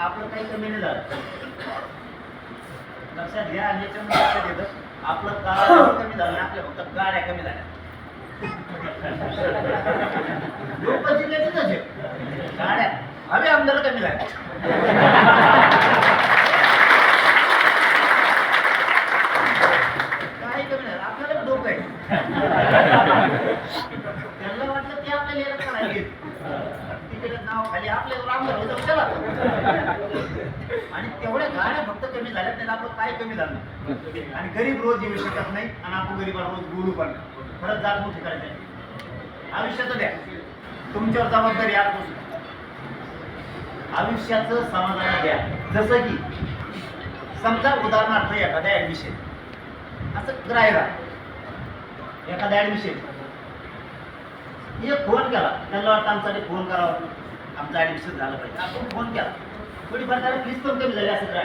आपलं काही कमी नाही झालं. लक्षात घ्या आणि याच्यामध्ये लक्षात येतं आपलं काळ कमी झालं नाही, आपल्या फक्त गाड्या कमी झाल्या. लोक जिल्ह्यातच आहे गाड्या हवे आमदार कमी झाल्या काही कमी नाही. आपल्याला डोकं आहे. आपल्याला तिकडे नाव खाली होतं चला. आणि तेवढ्या गाड्या फक्त कमी झाले त्याला आपलं काय कमी झालं? आणि गरीब रोज येऊ शकत नाही आणि आपण गरीबाला रोज बोलू पण. खरंच जात मोठी करायचं आयुष्याचं द्या. तुमच्यावर जबाबदारी आजपासून आयुष्याचं समाधान द्या. जसं की समजा उदाहरणार्थ एखाद्या ऍडमिशन असं राहिला राहा. एखादा ऍडमिशन एक फोन केला. त्यांना वाटतं आमच्यासाठी फोन करावा. आमचं ऍडमिशन झालं पाहिजे. आपण फोन केला. थोडीफार त्याला फीस पण कमी झाली असं काय